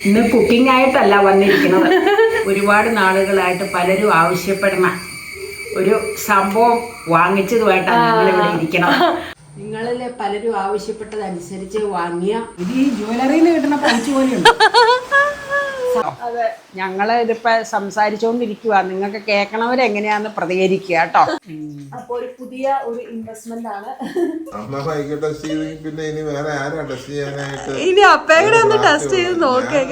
ഇന്ന് കുക്കിംഗ് ആയിട്ടല്ല വന്നിരിക്കുന്നത്. ഒരുപാട് നാളുകളായിട്ട് പലരും ആവശ്യപ്പെടുന്ന ഒരു സംഭവം വാങ്ങിച്ചതുമായിട്ടാണ് ഞങ്ങൾ ഇവിടെ ഇരിക്കണം. നിങ്ങളിൽ പലരും ആവശ്യപ്പെട്ടതനുസരിച്ച് വാങ്ങിയ ഇത് ഈ ജ്വല്ലറിയിൽ കിട്ടുന്ന പൗച്ച് പോലെയുണ്ട്. അതെ ഞങ്ങൾ ഇതിപ്പോ സംസാരിച്ചുകൊണ്ടിരിക്കുക നിങ്ങൾക്ക് കേൾക്കണവരെങ്ങനെയാന്ന് പ്രതികരിക്കുക കേട്ടോ. അപ്പൊ ഒരു പുതിയ ഒരു ഇൻവെസ്റ്റ്മെന്റ് ആണ്. അമ്മ സൈക്കിൾ ടെസ്റ്റ് ചെയ്തെങ്കിൽ പിന്നെ ഇനി വേറെ ആരാ ടെസ്റ്റ് ചെയ്യാനായിട്ട്? ഇനി അപ്പയുടെ ഒന്ന് ടെസ്റ്റ് ചെയ്ത് നോക്കേ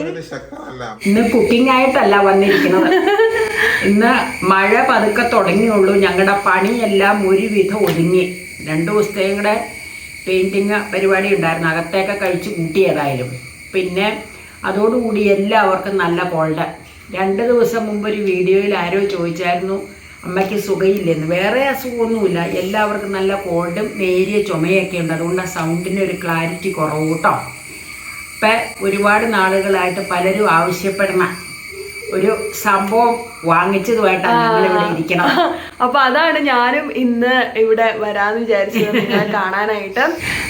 ഇന്ന് കുക്കിംഗ് ആയിട്ടല്ല വന്നിരിക്കുന്നത്. ഇന്ന് മഴ പതുക്കെ തുടങ്ങിയുള്ളൂ. ഞങ്ങളുടെ പണിയെല്ലാം ഒരുവിധം ഒതുങ്ങി. രണ്ടു ദിവസത്തെയും കൂടെ പെയിന്റിങ് പരിപാടി ഉണ്ടായിരുന്നു. അകത്തേക്ക് കഴിച്ച് കൂട്ടിയതായാലും പിന്നെ അതോടുകൂടി എല്ലാവർക്കും നല്ല കോൾഡ് രണ്ട് ദിവസം മുമ്പ് ഒരു വീഡിയോയിൽ ആരോ ചോദിച്ചായിരുന്നു അമ്മയ്ക്ക് സുഖയില്ലെന്ന്. വേറെ അസുഖമൊന്നുമില്ല. എല്ലാവർക്കും നല്ല കോൾഡും നേരിയ ചുമയൊക്കെ ഉണ്ട്. അതുകൊണ്ട് ആ സൗണ്ടിന് ഒരു ക്ലാരിറ്റി കുറവ് കേട്ടോ. ഇപ്പം ഒരുപാട് നാളുകളായിട്ട് പലരും ആവശ്യപ്പെടുന്ന ഒരു സംഭവം വാങ്ങിച്ചതുമായിട്ടാണ് ഞങ്ങൾ ഇവിടെ ഇരിക്കണം. അപ്പൊ അതാണ് ഞാനും ഇന്ന് ഇവിടെ വരാന്ന് വിചാരിച്ചത്. നിങ്ങളെ കാണാനായിട്ട്.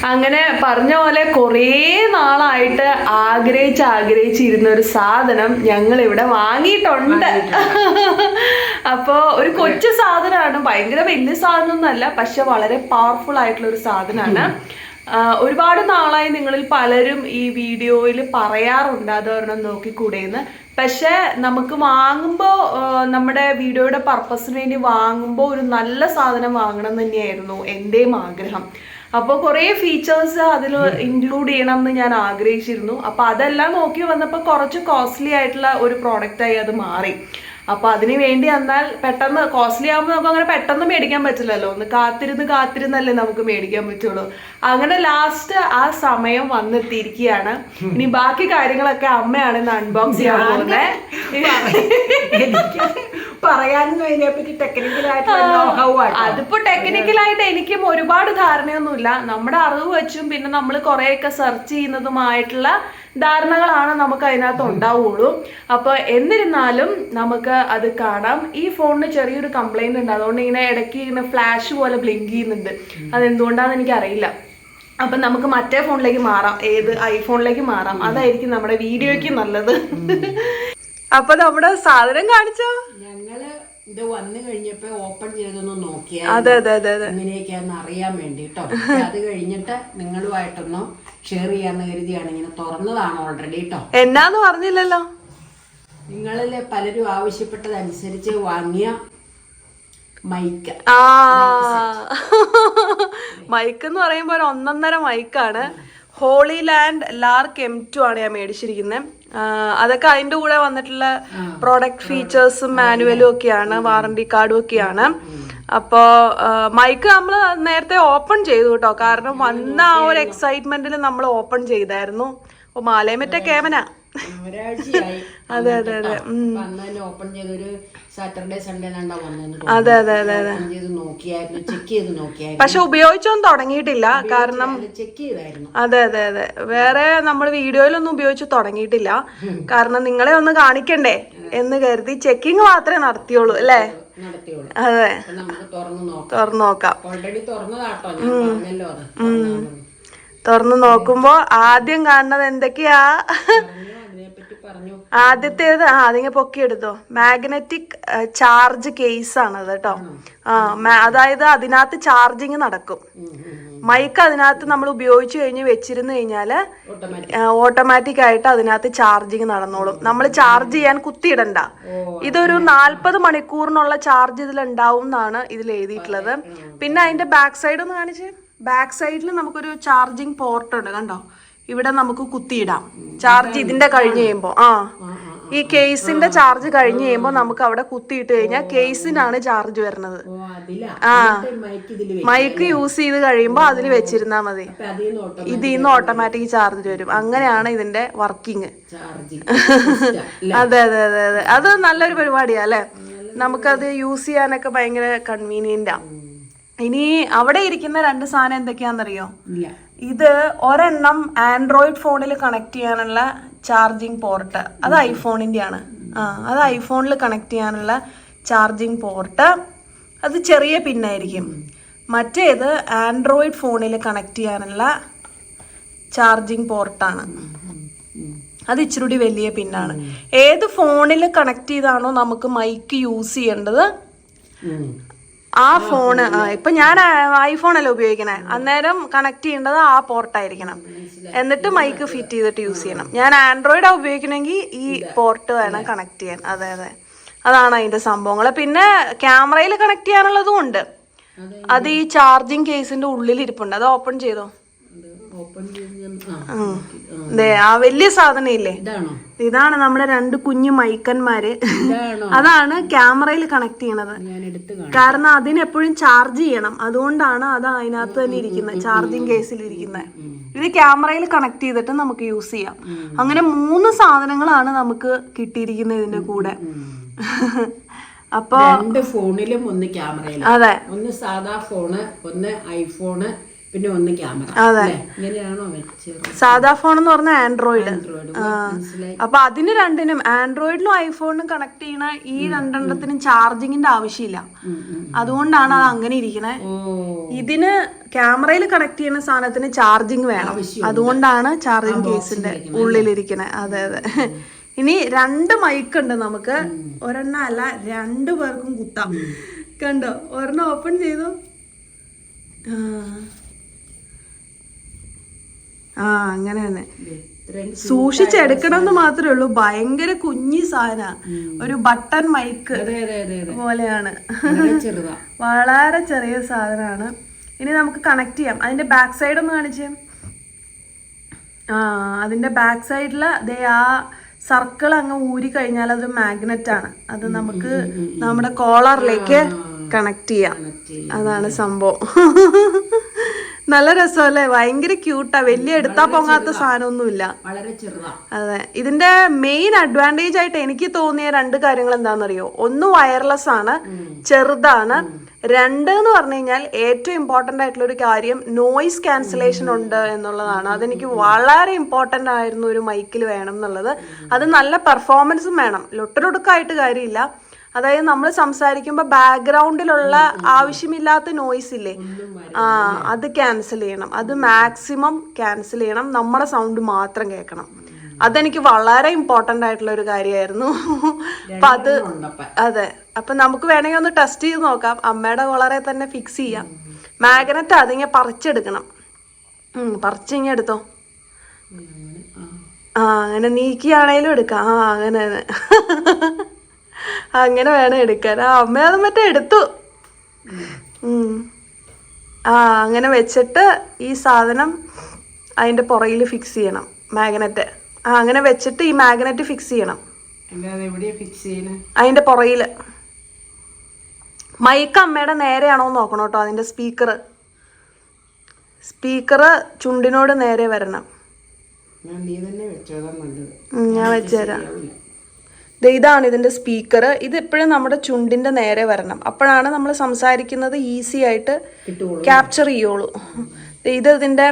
അങ്ങനെ പറഞ്ഞ പോലെ കുറേ നാളായിട്ട് ആഗ്രഹിച്ച് ആഗ്രഹിച്ചിരുന്ന ഒരു സാധനം ഞങ്ങൾ ഇവിടെ വാങ്ങിയിട്ടുണ്ട്. അപ്പോൾ ഒരു കൊച്ചു സാധനമാണ്. ഭയങ്കര വലിയ സാധനമൊന്നുമല്ല പക്ഷെ വളരെ പവർഫുൾ ആയിട്ടുള്ള ഒരു സാധനമാണ്. ഒരുപാട് നാളായി നിങ്ങളിൽ പലരും ഈ വീഡിയോയിൽ പറയാറുണ്ട്. അതൊരെണ്ണം നോക്കിക്കൂടെയെന്ന്. പക്ഷെ നമുക്ക് വാങ്ങുമ്പോൾ നമ്മുടെ വീഡിയോയുടെ പർപ്പസിന് വേണ്ടി വാങ്ങുമ്പോൾ ഒരു നല്ല സാധനം വാങ്ങണം തന്നെയായിരുന്നു എന്റെയും ആഗ്രഹം. അപ്പോൾ കുറേ ഫീച്ചേഴ്സ് അതിൽ ഇൻക്ലൂഡ് ചെയ്യണം എന്ന് ഞാൻ ആഗ്രഹിച്ചിരുന്നു. അപ്പോൾ അതെല്ലാം നോക്കി വന്നപ്പോൾ കുറച്ച് കോസ്റ്റ്ലി ആയിട്ടുള്ള ഒരു പ്രോഡക്റ്റായി അത് മാറി. അപ്പൊ അതിന് വേണ്ടി എന്നാൽ പെട്ടെന്ന് കോസ്റ്റ്ലി ആകുമ്പോൾ നമുക്ക് അങ്ങനെ പെട്ടെന്ന് മേടിക്കാൻ പറ്റില്ലല്ലോ. ഒന്ന് കാത്തിരുന്ന് കാത്തിരുന്നല്ലേ നമുക്ക് മേടിക്കാൻ പറ്റുള്ളൂ. അങ്ങനെ ലാസ്റ്റ് ആ സമയം വന്നെത്തിയിരിക്കുകയാണ്. ഇനി ബാക്കി കാര്യങ്ങളൊക്കെ അമ്മയാണ് ഇന്ന് അൺബോക്സ് ചെയ്യാൻ പോകുന്നത് അതിനെപ്പറ്റി ടെക്നിക്കലായിട്ടുള്ള അതിപ്പോ ടെക്നിക്കലായിട്ട് എനിക്കും ഒരുപാട് ധാരണയൊന്നുമില്ല. നമ്മുടെ അറിവ് വെച്ചും പിന്നെ നമ്മൾ കുറെയൊക്കെ സെർച്ച് ചെയ്യുന്നതുമായിട്ടുള്ള ധാരണകളാണ് നമുക്ക് അതിനകത്ത് ഉണ്ടാവുള്ളൂ. അപ്പൊ എന്നിരുന്നാലും നമുക്ക് അത് കാണാം. ഈ ഫോണിന് ചെറിയൊരു കംപ്ലൈന്റ് ഉണ്ട്. അതുകൊണ്ട് ഇങ്ങനെ ഇടയ്ക്ക് ഇങ്ങനെ ഫ്ലാഷ് പോലെ ബ്ലിങ്ക് ചെയ്യുന്നുണ്ട്. അതെന്തുകൊണ്ടാന്ന് എനിക്കറിയില്ല. അപ്പൊ നമുക്ക് മറ്റേ ഫോണിലേക്ക് മാറാം. ഏത്? ഐഫോണിലേക്ക് മാറാം. അതായിരിക്കും നമ്മുടെ വീഡിയോയ്ക്ക് നല്ലത്. അപ്പൊ നമ്മുടെ സാധനം കാണിച്ചോ? ഞങ്ങൾ ഇത് വന്നു കഴിഞ്ഞപ്പോ ഓപ്പൺ ചെയ്തൊന്ന് നോക്കിയാൽ അതെ അതെ അതെ അറിയാൻ വേണ്ടിട്ടോ. അത് കഴിഞ്ഞിട്ട് നിങ്ങളുമായിട്ടൊന്ന് ഷെയർ ചെയ്യാന്ന് കരുതിയാണ് ഇങ്ങനെ തുറന്നതാണ് ഓൾറെഡി കേട്ടോ എന്നാന്ന് പറഞ്ഞില്ലല്ലോ. നിങ്ങളിൽ പലരും ആവശ്യപ്പെട്ടതനുസരിച്ച് വാങ്ങിയ മൈക്ക്. ആ. മൈക്ക് എന്ന് പറയുമ്പോൾ ഒരു ഒന്നൊന്നര മൈക്കാണ്. Holy land Lark M two ആണ് ഞാൻ മേടിച്ചിരിക്കുന്നത് അതൊക്കെ അതിന്റെ കൂടെ വന്നിട്ടുള്ള പ്രോഡക്റ്റ് ഫീച്ചേഴ്സും മാനുവലും ഒക്കെയാണ് വാറണ്ടി കാർഡും ഒക്കെയാണ്. അപ്പോ മൈക്ക് നമ്മൾ നേരത്തെ ഓപ്പൺ ചെയ്തു കേട്ടോ. കാരണം വന്ന ആ ഒരു എക്സൈറ്റ്മെന്റിൽ നമ്മൾ ഓപ്പൺ ചെയ്തായിരുന്നു. അപ്പൊ മാലയമറ്റ കേമന അതെ അതെ അതെ. ഓപ്പൺ ചെയ്തൊരു സാറ്റർഡേ സൺഡേ അതെ അതെ അതെ അതെ. നോക്കിയായിരുന്നു ചെക്ക് ചെയ്ത് നോക്കിയായിരുന്നു. പക്ഷെ ഉപയോഗിച്ചൊന്നും തുടങ്ങിയിട്ടില്ല. കാരണം ചെക്ക് ചെയ്തായിരുന്നു. അതെ അതെ അതെ. വേറെ നമ്മൾ വീഡിയോയിലൊന്നും ഉപയോഗിച്ച് തുടങ്ങിയിട്ടില്ല. കാരണം നിങ്ങളെ ഒന്ന് കാണിക്കണ്ടേ എന്ന് കരുതി ചെക്കിങ് മാത്രമേ നടത്തിയുള്ളൂ അല്ലേ? അതെ. തുറന്നു നോക്കാം. തുറന്നു നോക്കുമ്പോ ആദ്യം കാണുന്നത് എന്തൊക്കെയാ? ആദ്യത്തേത് ആ അതിങ്ങനെ പൊക്കിയെടുത്തോ. മാഗ്നറ്റിക് ചാർജ് കേസ് ആണ് അത് കേട്ടോ. ആ അതായത് അതിനകത്ത് ചാർജിങ് നടക്കും. മൈക്ക് അതിനകത്ത് നമ്മൾ ഉപയോഗിച്ചു കഴിഞ്ഞ് വെച്ചിരുന്നു കഴിഞ്ഞാൽ ഓട്ടോമാറ്റിക് ഓട്ടോമാറ്റിക് ആയിട്ട് അതിനകത്ത് ചാർജിങ് നടന്നോളും. നമ്മൾ ചാർജ് ചെയ്യാൻ കുത്തിയിടണ്ട. ഇതൊരു നാൽപ്പത് മണിക്കൂറിനുള്ള ചാർജ് ഇതിൽ ഉണ്ടാവും എന്നാണ് ഇതിൽ എഴുതിയിട്ടുള്ളത്. പിന്നെ അതിന്റെ ബാക്ക് സൈഡ് ഒന്ന് കാണിച്ച്. ബാക്ക് സൈഡിൽ നമുക്കൊരു ചാർജിങ് പോർട്ട് ഉണ്ട് കണ്ടോ? ഇവിടെ നമുക്ക് കുത്തിയിടാം. ചാർജ് ഇതിന്റെ കഴിഞ്ഞ് കഴിയുമ്പോൾ ആ. ഈ കേസിന്റെ ചാർജ് കഴിഞ്ഞ് കഴിയുമ്പോൾ നമുക്ക് അവിടെ കുത്തിയിട്ട് കഴിഞ്ഞാൽ കേസിനാണ് ചാർജ് വരുന്നത്. ആ. മൈക്ക് യൂസ് ചെയ്ത് കഴിയുമ്പോൾ അതിൽ വെച്ചിരുന്നാ മതി. ഇതിൽ നിന്ന് ഓട്ടോമാറ്റിക് ചാർജ് വരും. അങ്ങനെയാണ് ഇതിന്റെ വർക്കിംഗ് അതെ അതെ അതെ അതെ. അത് നല്ലൊരു പരിപാടിയാ അല്ലെ? നമുക്കത് യൂസ് ചെയ്യാനൊക്കെ ഭയങ്കര കൺവീനിയന്റ് ആ. ഇനി അവിടെ ഇരിക്കുന്ന രണ്ട് സാധനം എന്തൊക്കെയാണെന്നറിയോ? ഇത് ഒരെണ്ണം ആൻഡ്രോയിഡ് ഫോണിൽ കണക്ട് ചെയ്യാനുള്ള ചാർജിങ് പോർട്ട് അത് ഐഫോണിന്റെ ആണ് ആ അത് ഐഫോണിൽ കണക്ട് ചെയ്യാനുള്ള ചാർജിങ് പോർട്ട് അത് ചെറിയ പിന്നായിരിക്കും. മറ്റേത് ആൻഡ്രോയിഡ് ഫോണിൽ കണക്ട് ചെയ്യാനുള്ള ചാർജിങ് പോർട്ടാണ് അത് ഇച്ചിരി കൂടി വലിയ പിന്നാണ്. ഏത് ഫോണിൽ കണക്ട് ചെയ്താണോ നമുക്ക് മൈക്ക് യൂസ് ചെയ്യേണ്ടത്? ആ ഫോണ് ഇപ്പൊ ഞാൻ ഐഫോൺ അല്ല ഉപയോഗിക്കണേ. അന്നേരം കണക്ട് ചെയ്യേണ്ടത് ആ പോർട്ടായിരിക്കണം എന്നിട്ട് മൈക്ക് ഫിറ്റ് ചെയ്തിട്ട് യൂസ് ചെയ്യണം. ഞാൻ ആൻഡ്രോയിഡാ ഉപയോഗിക്കണമെങ്കിൽ ഈ പോർട്ട് വേണം കണക്ട് ചെയ്യാൻ. അതെ അതെ. അതാണ് അതിന്റെ സംഭവങ്ങൾ പിന്നെ ക്യാമറയിൽ കണക്ട് ചെയ്യാനുള്ളതും ഉണ്ട്. അത് ഈ ചാർജിങ് കേസിന്റെ ഉള്ളിൽ ഇരിപ്പുണ്ട് അത് ഓപ്പൺ ചെയ്ത്? ആ വലിയ സാധനം ഇല്ലേ ഇതാണോ നമ്മുടെ രണ്ട് കുഞ്ഞു മൈക്കന്മാര്. അതാണ് ക്യാമറയിൽ കണക്ട് ചെയ്യണത്. കാരണം അതിനെപ്പോഴും ചാർജ് ചെയ്യണം. അതുകൊണ്ടാണ് അത് അതിനകത്ത് തന്നെ ഇരിക്കുന്നത് ചാർജിങ് കേസിൽ ഇരിക്കുന്നത്. ഇത് ക്യാമറയിൽ കണക്ട് ചെയ്തിട്ട് നമുക്ക് യൂസ് ചെയ്യാം. അങ്ങനെ മൂന്ന് സാധനങ്ങളാണ് നമുക്ക് കിട്ടിയിരിക്കുന്നത് ഇതിന്റെ കൂടെ. അപ്പൊ രണ്ട് ഫോണിലും ഒന്ന് ക്യാമറയിലും. അതെ. ഒന്ന് സാധാ ഫോണ് ഒന്ന് ഐഫോണ് പിന്നെ ഒന്ന് ക്യാമറ? ഇങ്ങനെയാണോ സാധാ ഫോൺ എന്ന് പറഞ്ഞാൽ ആൻഡ്രോയിഡ് അപ്പൊ അതിന് രണ്ടിനും ആൻഡ്രോയിഡിനും ഐഫോണിനും കണക്ട് ചെയ്യണ ഈ രണ്ടെണ്ണത്തിനും ചാർജിങ്ങിന്റെ ആവശ്യമില്ല. അതുകൊണ്ടാണ് അത് അങ്ങനെ ഇരിക്കണേ. ഇതിന് ക്യാമറയിൽ കണക്ട് ചെയ്യുന്ന സാധനത്തിന് ചാർജിങ് വേണം. അതുകൊണ്ടാണ് ചാർജിങ് കേസിന്റെ ഉള്ളിലിരിക്കണേ. അതെ അതെ. ഇനി രണ്ട് മൈക്ക് ഉണ്ട് നമുക്ക്. ഒരെണ്ണം അല്ല രണ്ടു പേർക്കും കുത്താം. കണ്ടോ? ഒരെണ്ണം ഓപ്പൺ ചെയ്തു. ആ. ആ അങ്ങനെ തന്നെ. സൂക്ഷിച്ചെടുക്കണം എന്ന് മാത്രമേ ഉള്ളൂ. ഭയങ്കര കുഞ്ഞി സാധന. ഒരു ബട്ടൺ മൈക്ക് അതെ അതെ അതെ അതെ. പോലെയാണ്. വളരെ ചെറിയ സാധനമാണ് ഇനി നമുക്ക് കണക്ട് ചെയ്യാം. അതിന്റെ ബാക്ക് സൈഡ് ഒന്ന് കാണിച്ചേ. ആ അതിന്റെ ബാക്ക് സൈഡിൽ ദേ ആ സർക്കിൾ അങ്ങ് ഊരി കഴിഞ്ഞാൽ അതൊരു മാഗ്നറ്റ് ആണ്. അത് നമുക്ക് നമ്മുടെ കോളറിലേക്ക് കണക്ട് ചെയ്യാം. അതാണ് സംഭവം. നല്ല രസമല്ലേ? ഭയങ്കര ക്യൂട്ടാ വലിയ എടുത്താ പൊങ്ങാത്ത സാധനമൊന്നുമില്ല. വളരെ അതെ. ഇതിന്റെ മെയിൻ അഡ്വാന്റേജ് ആയിട്ട് എനിക്ക് തോന്നിയ രണ്ട് കാര്യങ്ങൾ എന്താണെന്നറിയോ? ഒന്ന് വയർലെസ് ആണ് ചെറുതാണ്. രണ്ട് എന്ന് പറഞ്ഞു കഴിഞ്ഞാൽ ഏറ്റവും ഇമ്പോർട്ടന്റ് ആയിട്ടുള്ള ഒരു കാര്യം നോയിസ് ക്യാൻസലേഷൻ ഉണ്ട് എന്നുള്ളതാണ്. അതെനിക്ക് വളരെ ഇമ്പോർട്ടന്റ് ആയിരുന്നു ഒരു മൈക്കിൽ വേണം എന്നുള്ളത്. അത് നല്ല പെർഫോമൻസും വേണം. ലൊട്ടലൊടുക്കായിട്ട് കാര്യമില്ല. അതായത് നമ്മൾ സംസാരിക്കുമ്പോൾ ബാക്ക്ഗ്രൗണ്ടിലുള്ള ആവശ്യമില്ലാത്ത നോയിസ് ഇല്ലേ? ആ അത് ക്യാൻസൽ ചെയ്യണം. അത് മാക്സിമം ക്യാൻസൽ ചെയ്യണം. നമ്മുടെ സൗണ്ട് മാത്രം കേൾക്കണം. അതെനിക്ക് വളരെ ഇമ്പോർട്ടന്റ് ആയിട്ടുള്ള ഒരു കാര്യമായിരുന്നു അപ്പം അത് അതെ. അപ്പം നമുക്ക് വേണമെങ്കിൽ ഒന്ന് ടെസ്റ്റ് ചെയ്ത് നോക്കാം. അമ്മയുടെ കോളറെ തന്നെ ഫിക്സ് ചെയ്യാം. മാഗ്നറ്റ് അതിങ്ങനെ പറിച്ചെടുക്കണം. പറിച്ച് പറിച്ചിങ്ങ എടുത്തോ? ആ. അങ്ങനെ നീക്കിയാണേലും എടുക്കാം. ആ അങ്ങനെ. അങ്ങനെ വേണം എടുക്കാൻ. ആ അമ്മ അത് മറ്റേ എടുത്തു. ആ അങ്ങനെ വെച്ചിട്ട് ഈ സാധനം അതിന്റെ പുറകിൽ ഫിക്സ് ചെയ്യണം മാഗ്നറ്റ് ആ അങ്ങനെ വെച്ചിട്ട് ഈ മാഗ്നറ്റ് ഫിക്സ് ചെയ്യണം. അതിന്റെ പുറകിൽ മൈക്ക് അമ്മയുടെ നേരെയാണോ നോക്കണം കേട്ടോ അതിന്റെ സ്പീക്കർ സ്പീക്കർ ചുണ്ടിനോട് നേരെ വരണം. ഞാൻ വെച്ചുതരാം. ഇതാണ് ഇതിന്റെ സ്പീക്കർ ഇത് എപ്പോഴും നമ്മുടെ ചുണ്ടിന്റെ നേരെ വരണം. അപ്പോഴാണ് നമ്മൾ സംസാരിക്കുന്നത് ഈസി ആയിട്ട് ക്യാപ്ചർ ചെയ്യുള്ളൂ. ദേ ഇത് ഇതിന്റെ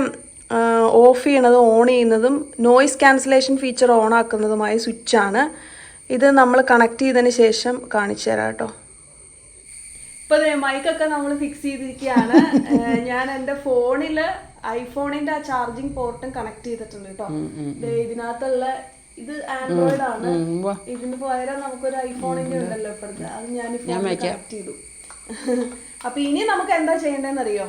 ഓഫ് ചെയ്യണതും ഓൺ ചെയ്യുന്നതും നോയിസ് ക്യാൻസലേഷൻ ഫീച്ചർ ഓൺ ആക്കുന്നതുമായ സ്വിച്ചാണ് ഇത് നമ്മൾ കണക്ട് ചെയ്തതിന് ശേഷം കാണിച്ചു തരാം കേട്ടോ. ഇപ്പൊ മൈക്കൊക്കെ നമ്മൾ ഫിക്സ് ചെയ്തിരിക്കുകയാണ്. ഞാൻ എന്റെ ഫോണിൽ ഐഫോണിന്റെ ആ ചാർജിങ് പോർട്ടും കണക്ട് ചെയ്തിട്ടുണ്ട് കേട്ടോ. ദേ ഇതിനകത്തുള്ള ഇത് ആൻഡ്രോയിഡ് ആണ്. ഇതിന് പകരം നമുക്കൊരു ഐഫോണിന്റെ ഉണ്ടല്ലോ ഇപ്പോഴത്തെ അത് ഞാൻ ചെയ്തു. അപ്പൊ ഇനി നമുക്ക് എന്താ ചെയ്യേണ്ടതെന്ന് അറിയോ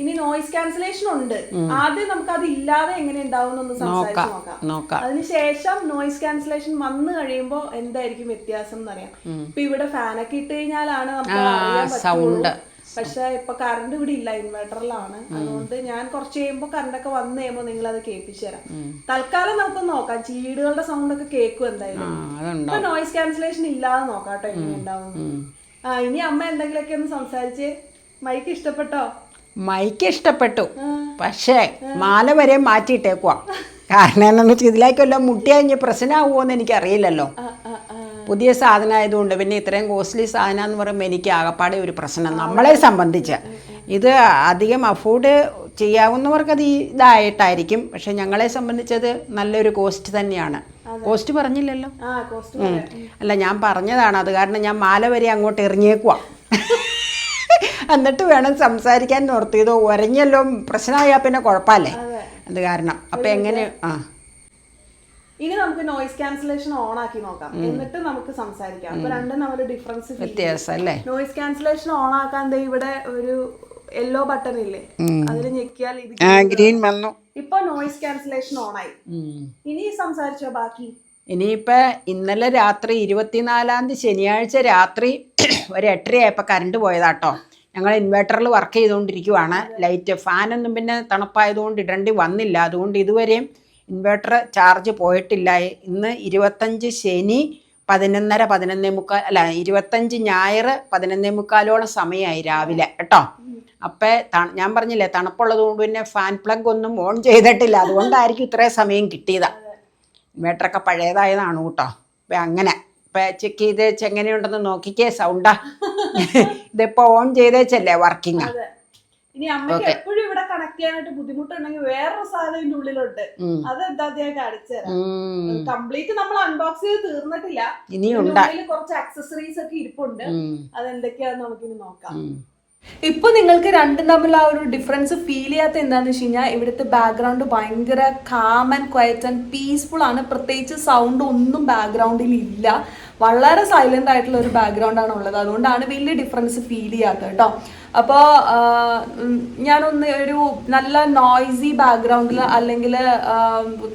ഇനി നോയിസ് ക്യാൻസലേഷൻ ഉണ്ട്. ആദ്യം നമുക്ക് അത് ഇല്ലാതെ എങ്ങനെ ഉണ്ടാവും എന്നൊന്ന് സംസാരിച്ച് നോക്കാം. അതിനുശേഷം നോയിസ് ക്യാൻസലേഷൻ വന്നു കഴിയുമ്പോൾ എന്തായിരിക്കും വ്യത്യാസം എന്നറിയാം. ഇപ്പൊ ഇവിടെ ഫാനൊക്കെ ഇട്ട് കഴിഞ്ഞാലാണ് നമുക്ക് പറ്റുള്ളൂ. പക്ഷെ ഇപ്പൊ കറണ്ട് ഇവിടെ ഇല്ല ഇൻവെർട്ടറിലാണ് അതുകൊണ്ട് ഞാൻ കുറച്ച് കഴിയുമ്പോൾ കറണ്ട് ഒക്കെ വന്നു കഴിയുമ്പോൾ നിങ്ങൾ അത് കേൾപ്പിച്ചു തരാം. തൽക്കാലം നമുക്ക് നോക്കാം. ചീടുകളുടെ സൗണ്ട് ഒക്കെ കേൾക്കും എന്തായാലും. ഇപ്പൊ നോയിസ് ക്യാൻസലേഷൻ ഇല്ലാതെ നോക്കാം കേട്ടോ എങ്ങനെ ഉണ്ടാവും ആ ഇനി അമ്മ എന്തെങ്കിലുമൊക്കെ ഒന്ന് സംസാരിച്ച് മൈക്ക് ഇഷ്ടപ്പെട്ടോ? മൈക്ക് ഇഷ്ടപ്പെട്ടു. പക്ഷേ മാല വരെ മാറ്റിയിട്ടേക്കുവാ. കാരണം എന്താണെന്ന് വെച്ചാൽ ഇതിലേക്ക് വല്ലതും മുട്ടി കഴിഞ്ഞ് പ്രശ്നമാവുമോ എന്ന് എനിക്കറിയില്ലല്ലോ. പുതിയ സാധനം ആയതുകൊണ്ട് പിന്നെ ഇത്രയും കോസ്റ്റ്ലി സാധനം എന്ന് പറയുമ്പോൾ എനിക്ക് ആകപ്പാടെ ഒരു പ്രശ്നം നമ്മളെ സംബന്ധിച്ച്. ഇത് അധികം അഫോർഡ് ചെയ്യാവുന്നവർക്ക് അത് ഇതായിട്ടായിരിക്കും. പക്ഷെ ഞങ്ങളെ സംബന്ധിച്ചത് നല്ലൊരു കോസ്റ്റ് തന്നെയാണ്. കോസ്റ്റ് പറഞ്ഞില്ലല്ലോ? അല്ല ഞാൻ പറഞ്ഞതാണ്. അത് കാരണം ഞാൻ മാല വരെ അങ്ങോട്ട് എറിഞ്ഞേക്കുവാ. എന്നിട്ട് വേണം സംസാരിക്കാൻ നിർത്തിയതോ ഇത് ഒരഞ്ഞല്ലോ പ്രശ്നമായാൽ പിന്നെ കുഴപ്പമില്ലേ? അത്. കാരണം. അപ്പം എങ്ങനെ? ആ. ഇനി നമുക്ക് നോയിസ് ക്യാൻസലേഷൻ ഓൺ ആക്കി നോക്കാം. എന്നിട്ട് നമുക്ക് സംസാരിക്കാം. അപ്പൊ രണ്ടും അവർ ഡിഫറൻസ് വ്യത്യാസം അല്ലേ നോയിസ് ക്യാൻസലേഷൻ ഓൺ ആക്കാൻ ദേ ഇവിടെ ഒരു യെല്ലോ ബട്ടൺ ഇല്ലേ? അതിൽ ഞെക്കിയാൽ ഇത് ഗ്രീൻ വന്നു. ഇപ്പൊ നോയിസ് ക്യാൻസലേഷൻ ഓൺ ആയി. ഇനി സംസാരിച്ചോ ബാക്കി? ഇനിയിപ്പോൾ ഇന്നലെ രാത്രി ഇരുപത്തിനാലാം തീയതി ശനിയാഴ്ച രാത്രി ഒരു എട്ടരയായപ്പോൾ കറണ്ട് പോയതാട്ടോ. ഞങ്ങൾ ഇൻവെർട്ടറിൽ വർക്ക് ചെയ്തുകൊണ്ടിരിക്കുവാണ് ലൈറ്റ് ഫാനൊന്നും പിന്നെ തണുപ്പായതുകൊണ്ട് ഇടേണ്ടി വന്നില്ല. അതുകൊണ്ട് ഇതുവരെയും ഇൻവെർട്ടർ ചാർജ് പോയിട്ടില്ല. ഇന്ന് ഇരുപത്തഞ്ച് ശനി പതിനൊന്നര പതിനൊന്നേ മുക്കാൽ അല്ല ഇരുപത്തഞ്ച് ഞായർ പതിനൊന്നേ മുക്കാലോളം സമയമായി രാവിലെ. കേട്ടോ? അപ്പം ഞാൻ പറഞ്ഞില്ലേ തണുപ്പുള്ളത് കൊണ്ട് പിന്നെ ഫാൻ പ്ലഗ് ഒന്നും ഓൺ ചെയ്തിട്ടില്ല. അതുകൊണ്ടായിരിക്കും ഇത്രയും സമയം കിട്ടിയത്. ഇൻവേർട്ടറൊക്കെ പഴയതായതാണ് കേട്ടോ. അപ്പം അങ്ങനെ. ഇപ്പം ചെക്ക് ചെയ്ത് വെച്ച് എങ്ങനെയുണ്ടെന്ന് നോക്കിക്കേ സൗണ്ടാ ഇതിപ്പോൾ ഓൺ ചെയ്തേച്ചല്ലേ വർക്കിംഗ് ഇനി അമ്മയ്ക്ക് എപ്പോഴും ഇവിടെ കണക്ട് ചെയ്യാനായിട്ട് ബുദ്ധിമുട്ടുണ്ടെങ്കിൽ വേറൊരു സാധനം ഇതിന്റെ ഉള്ളിലുണ്ട്. അതെന്താ ഞാൻ കാണിച്ചു തരാം. കംപ്ലീറ്റ് നമ്മൾ അൺബോക്സ് ചെയ്ത് തീർന്നിട്ടില്ല. ഇനി ഉള്ളിൽ കുറച്ച് ആക്സസറീസ് ഒക്കെ ഇരിപ്പുണ്ട്. അതെന്തൊക്കെയാന്ന് നമുക്കിനി നോക്കാം. ഇപ്പൊ നിങ്ങൾക്ക് രണ്ടും തമ്മിൽ ആ ഒരു ഡിഫറൻസ് ഫീൽ ചെയ്യാത്ത എന്താന്ന് വെച്ച് കഴിഞ്ഞാൽ ഇവിടുത്തെ ബാക്ക്ഗ്രൗണ്ട് ഭയങ്കര calm and quiet and peaceful ആണ്. പ്രത്യേകിച്ച് സൗണ്ട് ഒന്നും ബാക്ക്ഗ്രൗണ്ടിൽ ഇല്ല. വളരെ സൈലന്റ് ആയിട്ടുള്ള ഒരു ബാക്ക്ഗ്രൗണ്ട് ആണ് ഉള്ളത്. അതുകൊണ്ടാണ് വലിയ ഡിഫറൻസ് ഫീൽ ചെയ്യാത്തത് കേട്ടോ അപ്പോൾ ഞാനൊന്ന് ഒരു നല്ല നോയ്സി ബാക്ക്ഗ്രൗണ്ടിൽ അല്ലെങ്കിൽ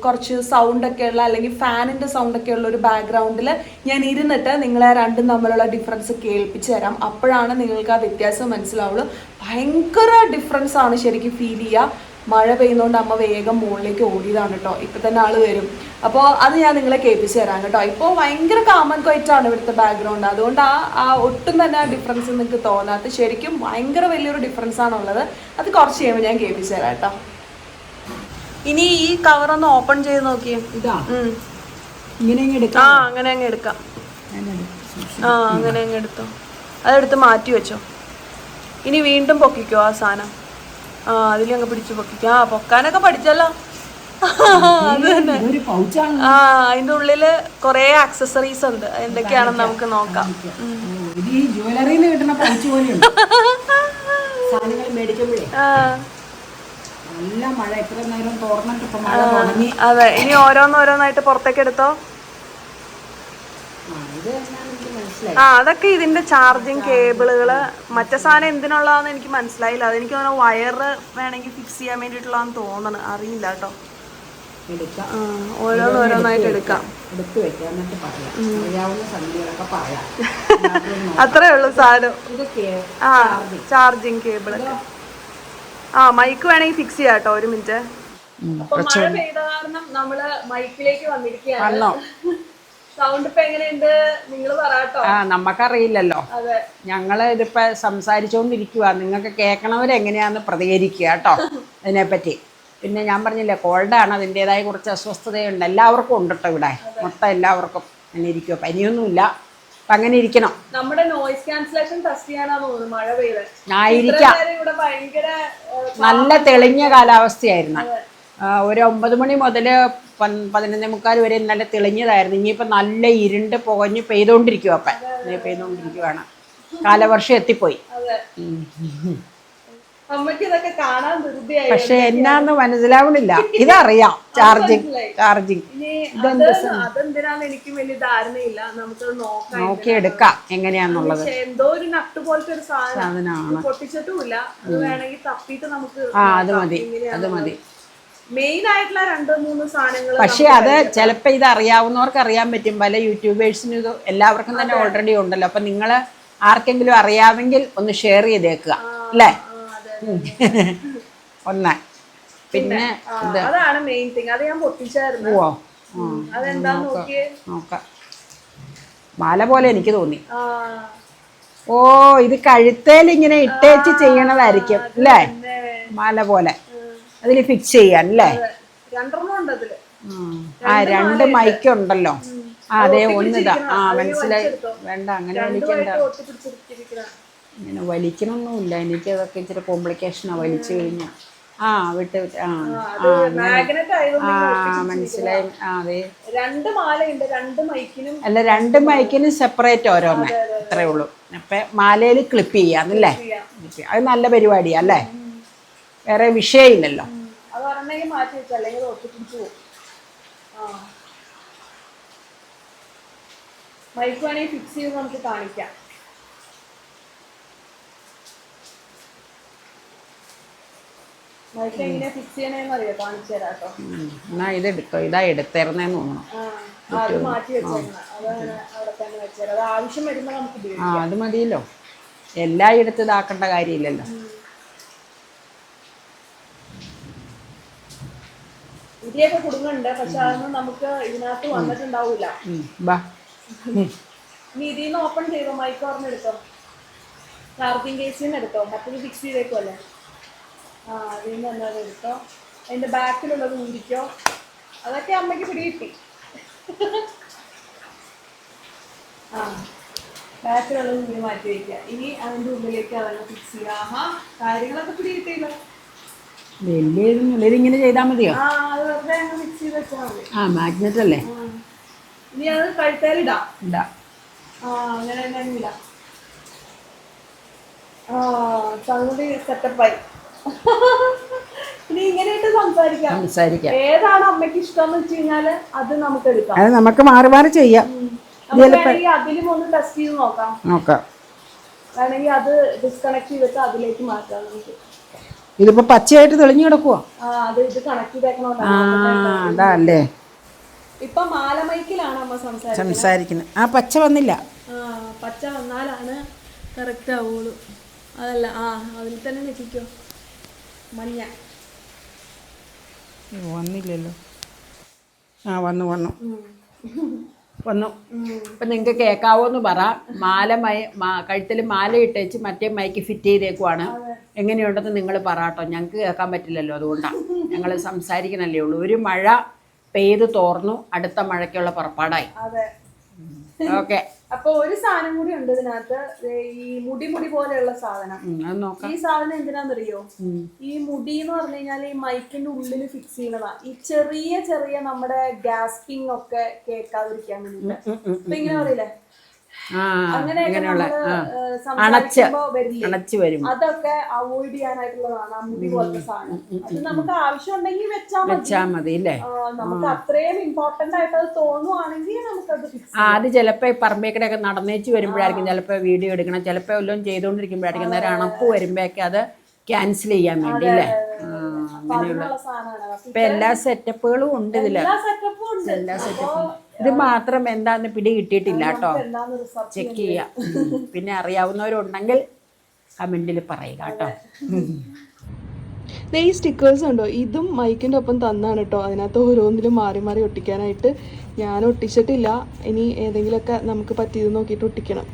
കുറച്ച് സൗണ്ട് ഒക്കെ ഉള്ള അല്ലെങ്കിൽ ഫാനിന്റെ സൗണ്ട് ഒക്കെ ഉള്ള ഒരു ബാക്ക്ഗ്രൗണ്ടിൽ ഞാൻ ഇരുന്നിട്ട് നിങ്ങളെ രണ്ടും തമ്മിലുള്ള ഡിഫറൻസ് കേൾപ്പിച്ച് തരാം. അപ്പോഴാണ് നിങ്ങൾക്ക് ആ വ്യത്യാസം മനസ്സിലാവുള്ളൂ. ഭയങ്കര ഡിഫറൻസ് ആണ് ശരിക്കും ഫീൽ ചെയ്യുക മഴ പെയ്യുന്നതുകൊണ്ട് അമ്മ വേഗം മുകളിലേക്ക് ഓടിയതാണ് കേട്ടോ ഇപ്പം തന്നെ ആൾ വരും. അപ്പോൾ അത് ഞാൻ നിങ്ങളെ കേൾപ്പിച്ച് തരാം കേട്ടോ. ഇപ്പോൾ ഭയങ്കര കാമൻ ആണ് ഇവിടുത്തെ ബാക്ക്ഗ്രൗണ്ട് അതുകൊണ്ട് ആ ആ ഒട്ടും തന്നെ ആ ഡിഫറൻസ് നിങ്ങൾക്ക് തോന്നാത്ത ശരിക്കും ഭയങ്കര വലിയൊരു ഡിഫറൻസ് ആണുള്ളത്. അത് കുറച്ച് കഴിയുമ്പോൾ ഞാൻ കേൾപ്പിച്ച് തരാം കേട്ടോ. ഇനി ഈ കവർ ഒന്ന് ഓപ്പൺ ചെയ്ത് നോക്കിയേ ഇതാ. ഇങ്ങനെ ഇങ്ങ് ആ അങ്ങനെ അങ്ങ് എടുക്കാം. ആ അങ്ങനെ അങ്ങ് എടുത്തോ. അതെടുത്ത് മാറ്റി വെച്ചോ. ഇനി വീണ്ടും പൊക്കിക്കോ ആ സാധനം. ആ അതിലങ്ങ് പിടിച്ചു പൊക്കിക്കും. ആ പൊക്കാനൊക്കെ പഠിച്ചല്ലോ. അത് തന്നെ. ആ അതിന്റെ ഉള്ളിൽ കൊറേ ആക്സസറീസ് ഉണ്ട്. എന്തൊക്കെയാണെന്ന് നമുക്ക് നോക്കാം. ഇത് ഈ ജ്വല്ലറിയിൽ നിന്ന് കിട്ടുന്ന പൗച്ച് പോലെയുണ്ട്. സാധനങ്ങൾ മേടിക്കുമ്പോഴേ. ആ, നല്ല മഴ. എത്ര നേരം തോർന്നിട്ട് ഇപ്പം മഴ തുടങ്ങി. അതെ. ഇനി ഓരോന്നോരോന്നായിട്ട് പുറത്തേക്ക് എടുത്തോ? ഇത് മനസ്സിലായി. ആ അതൊക്കെ ഇതിന്റെ ചാർജിങ് കേബിളുകൾ മറ്റേ സാധനം എന്തിനുള്ളതാന്ന് എനിക്ക് മനസ്സിലായില്ല. അതെനിക്ക് തോന്നുന്നു വയറ് വേണമെങ്കിൽ ഫിക്സ് ചെയ്യാൻ വേണ്ടിയിട്ടുള്ളതാന്ന് തോന്നണം. അറിയില്ല കേട്ടോ. എടുക്കാം. ആ, എടുക്കാം. എടുത്തു വെക്കാം എന്നിട്ട് പറയാം. അറിയാവുന്ന സംഗതികളൊക്കെ പറയാം. അത്രേ ഉള്ളൂ സാധനം. കേബിൾ ആ ചാർജിങ് കേബിൾ ആ മൈക്ക് വേണമെങ്കിൽ ഫിക്സ് ചെയ്യാം കേട്ടോ. ഒരു മിനിറ്റ് മഴ പെയ്ത കാരണം നമ്മൾ മൈക്കിലേക്ക് വന്നിരിക്കുകയാണ്. വന്നോ? സൗണ്ട് ഇപ്പൊ എങ്ങനെയുണ്ട്? നിങ്ങൾ പറയാട്ടോ ആ നമുക്കറിയില്ലല്ലോ ഞങ്ങൾ ഇതിപ്പോ സംസാരിച്ചുകൊണ്ടിരിക്കുക നിങ്ങൾക്ക് കേൾക്കണവരെങ്ങനെയാന്ന് പ്രതികരിക്കുക കേട്ടോ. അതിനെപ്പറ്റി. പിന്നെ ഞാൻ പറഞ്ഞില്ലേ കോൾഡാണ് അതിന്റെതായ കുറച്ച് അസ്വസ്ഥതയുണ്ട്. എല്ലാവർക്കും ഉണ്ട് കേട്ടോ ഇവിടെ. മൊത്തം എല്ലാവർക്കും അങ്ങനെ ഇരിക്കുക പനിയൊന്നുമില്ല അപ്പൊ അങ്ങനെ ഇരിക്കണം. നമ്മുടെ നോയിസ് ക്യാൻസലേഷൻ ടെസ്റ്റ് ചെയ്യാനാ തോന്നുന്നു മഴ പെയ്ത്. ആയിരിക്കാം നല്ല തെളിഞ്ഞ കാലാവസ്ഥയായിരുന്നു. ഒരു ഒമ്പത് മണി മുതൽ പതിനൊന്നേ മുക്കാൽ വരെ നല്ല തെളിഞ്ഞതായിരുന്നു. ഇനിയിപ്പോൾ നല്ല ഇരുണ്ട് പുകഞ്ഞ് പെയ്തുകൊണ്ടിരിക്കും അപ്പം ഇങ്ങനെ പെയ്തുകൊണ്ടിരിക്കുവാണ് കാലവർഷം എത്തിപ്പോയി. പക്ഷെ എന്നാന്ന് മനസ്സിലാവണില്ല. ഇതറിയാം. Charging charging. നോക്കാം നോക്കിയെടുക്കാം. എങ്ങനെയാന്നുള്ളത്. സാധനമാണ്. ആ അത് മതി. അത് മതി. മെയിൻ ആയിട്ടുള്ള രണ്ട് മൂന്ന് സാധനങ്ങൾ പക്ഷെ അത് ചിലപ്പോൾ ഇത് അറിയാവുന്നവർക്ക് അറിയാൻ പറ്റും. പല യൂട്യൂബേഴ്സിനും ഇത് എല്ലാവർക്കും തന്നെ ഓൾറെഡി ഉണ്ടല്ലോ. അപ്പൊ നിങ്ങൾ ആർക്കെങ്കിലും അറിയാമെങ്കിൽ ഒന്ന് ഷെയർ ചെയ്തേക്കുക. അല്ലേ. ഒന്ന്. പിന്നെ അതാണ് മെയിൻ തിങ് അത് ഞാൻ പൊട്ടിച്ചായിരുന്നു. നോക്കാം മാല പോലെ എനിക്ക് തോന്നി. ഓ ഇത് കഴുത്തേൽ ഇങ്ങനെ ഇട്ടേച്ച് ചെയ്യണതായിരിക്കും. അല്ലേ? മാല പോലെ. അതിൽ ഫിക്സ് ചെയ്യാൻ അല്ലേ ആ രണ്ട് മൈക്ക് ഉണ്ടല്ലോ. ആ അതെ ഒന്നിതാ. ആ മനസ്സിലായി. വേണ്ട അങ്ങനെ വലിക്കണ്ട ഇങ്ങനെ വലിക്കണമൊന്നുമില്ല എനിക്ക് അതൊക്കെ ഇച്ചിരി കോംപ്ലിക്കേഷനാണ് വലിച്ചു കഴിഞ്ഞാൽ ആ വിട്ട് വിട്ട് ആ ആ മനസ്സിലായി. ആ അതെ. രണ്ട് മാലയുണ്ട്. രണ്ട് മൈക്കിനും അല്ല രണ്ട് മൈക്കിനും സെപ്പറേറ്റ് ഓരോന്ന്. അത്രേ ഉള്ളൂ. അപ്പം മാലയിൽ ക്ലിപ്പ് ചെയ്യാന്നല്ലേ അത് നല്ല പരിപാടിയാ അല്ലേ? വേറെ വിഷയമില്ലല്ലോ. അത് പറഞ്ഞെങ്കിൽ മാറ്റി വെച്ചു അല്ലെങ്കിൽ അത് ഒട്ടിപ്പിടിച്ചു പോകും. ആ. മൈക്ക് വേണമെങ്കിൽ ഫിക്സ് ചെയ്ത് നമുക്ക് കാണിക്കാം. എന്നാ ഇതെടുത്തോ. ഇതാ എടുത്തേർന്നേന്ന് തോന്നണം. ആ അത് മതിയല്ലോ. എല്ലായിടത്തും ഇതാക്കേണ്ട കാര്യമില്ലല്ലോ. ഇടിയൊക്കെ കുടുങ്ങുന്നുണ്ട്. പക്ഷെ അതൊന്നും നമുക്ക് ഇതിനകത്ത് വന്നിട്ടുണ്ടാവൂല. ഇനി ഇതിൽ നിന്ന് ഓപ്പൺ ചെയ്തോ? മൈക്കോറിന് എടുത്തോ? ചാർജിങ് കേസിൽ നിന്ന് എടുത്തോ? മറ്റൊരു ഫിക്സ് ചെയ്തേക്കുമല്ലേ ആ അതിൽ നിന്ന് തന്നെ അത് എടുത്തോ? അതിന്റെ ബാക്കിലുള്ളത് ഊരിക്കോ? അതൊക്കെ അമ്മയ്ക്ക് പിടികിട്ടി ആ ബാക്കിലുള്ളത് ഊരി മാറ്റി വയ്ക്കുക ഇനി അതിന്റെ ഉള്ളിലേക്ക് അതെല്ലാം ഫിക്സ് ചെയ്യുക. ആഹാ കാര്യങ്ങളൊക്കെ പിടികിട്ടിയില്ല വലിയ ഇതൊന്നുമില്ല ഇതിങ്ങനെ ചെയ്താൽ മതിയോ? ആ മാഗ്നറ്റ് അല്ലേ. ഇനി അത് കഴുത്തേലിടാം അങ്ങനെ തന്നെ ഇടാം. ആ സംഗതി സെറ്റപ്പായി ഇനി ഇങ്ങനെയിട്ട് സംസാരിക്കാം. സംസാരിക്കാം. ഏതാണ് അമ്മയ്ക്ക് ഇഷ്ടം എന്ന് വെച്ച് കഴിഞ്ഞാൽ അത് നമുക്ക് എടുക്കാം. അത് നമുക്ക് മാറി മാറി ചെയ്യാം. നമുക്ക് വേണമെങ്കിൽ അതിലും ഒന്ന് ടെസ്റ്റ് ചെയ്ത് നോക്കാം. നോക്കാം. വേണമെങ്കിൽ അത് ഡിസ്കണക്ട് ചെയ്തിട്ട് അതിലേക്ക് മാറ്റാം നമുക്ക്. ഇതിപ്പോ പച്ചയായിട്ട് തെളിഞ്ഞു കിടക്കുവാ. അതാ അല്ലേ ഇപ്പൊ മാലമൈക്കിലാണ് അമ്മ സംസാരിക്കുന്നത്. ആ പച്ച വന്നില്ല. പച്ച വന്നാലാണ് കറക്റ്റ് ആവുള്ളൂ. അതല്ല ആ അതിൽ തന്നെ ഞെക്കിക്കോ മഞ്ഞ. വന്നില്ലല്ലോ. ആ വന്നു വന്നു. വന്നു. ഇപ്പം നിങ്ങൾക്ക് കേൾക്കാവോ എന്ന് പറ. മാല മയ കഴുത്തിൽ മാല ഇട്ടേച്ച് മറ്റേ മൈക്ക് ഫിറ്റ് ചെയ്തേക്കുവാണ്. എങ്ങനെയുണ്ടെന്ന് നിങ്ങൾ പറയാട്ടോ ഞങ്ങൾക്ക് കേൾക്കാൻ പറ്റില്ലല്ലോ അതുകൊണ്ടാണ് ഞങ്ങൾ സംസാരിക്കണല്ലേ ഉള്ളൂ. ഒരു മഴ പെയ്ത് തോർന്നു അടുത്ത മഴയ്ക്കുള്ള പുറപ്പാടായി. അതെ. ഓക്കെ. അപ്പൊ ഒരു സാധനം കൂടി ഉണ്ട് ഇതിനകത്ത്. ഈ മുടി മുടി പോലെയുള്ള സാധനം. ഈ സാധനം എന്തിനാണെന്നറിയോ ഈ മുടി എന്ന് പറഞ്ഞു കഴിഞ്ഞാൽ ഈ മൈക്കിന്റെ ഉള്ളിൽ ഫിക്സ് ചെയ്യണതാ. ഈ ചെറിയ ചെറിയ നമ്മുടെ ഗ്യാസ്പിംഗ് ഒക്കെ കേൾക്കാതിരിക്കാൻ വേണ്ടിട്ട്. ഇപ്പൊ ഇങ്ങനെ പറയില്ലേ? ആ അണച്ച് അണച്ച് വരും. അതൊക്കെ അവോയ്ഡ് ചെയ്യാനായിട്ടുള്ളതാണ് ആ മുടി പോലത്തെ സാധനം. അത് നമുക്ക് ആവശ്യം ഉണ്ടെങ്കിൽ വെച്ചാൽ മതി. അല്ലേ നമുക്ക് അത്രയും ഇമ്പോർട്ടന്റ് ആയിട്ട് അത് തോന്നുവാണെങ്കിൽ നമുക്കത് ആ അത് ചിലപ്പോൾ ഈ പറമ്പേക്കടെ ഒക്കെ നടന്നേച്ച് വരുമ്പോഴായിരിക്കും ചിലപ്പോൾ വീഡിയോ എടുക്കണം ചിലപ്പോൾ എല്ലാം ചെയ്തുകൊണ്ടിരിക്കുമ്പോഴായിരിക്കും നേരം അണപ്പ് വരുമ്പോഴൊക്കെ അത് ക്യാൻസൽ ചെയ്യാൻ വേണ്ടി അല്ലേ അങ്ങനെയുള്ള ഇപ്പൊ എല്ലാ സെറ്റപ്പുകളും ഉണ്ട് ഇതിൽ. എല്ലാ സെറ്റപ്പും ഉണ്ട്. എല്ലാ സെറ്റപ്പും ഇത് മാത്രം എന്താന്ന് പിടി കിട്ടിയിട്ടില്ല കേട്ടോ. ചെക്ക് ചെയ്യാം. പിന്നെ അറിയാവുന്നവരുണ്ടെങ്കിൽ കമന്റിൽ പറയുക കേട്ടോ. ഈ സ്റ്റിക്കേഴ്സ് ഉണ്ടോ? ഇതും മൈക്കിന്റെ ഒപ്പം തന്നാണ് കേട്ടോ. അതിനകത്ത് ഓരോന്നിലും മാറി മാറി ഒട്ടിക്കാനായിട്ട്. ഞാൻ ഒട്ടിച്ചിട്ടില്ല. ഇനി ഏതെങ്കിലുമൊക്കെ നമുക്ക് പറ്റിയത് നോക്കിയിട്ട് ഒട്ടിക്കണം.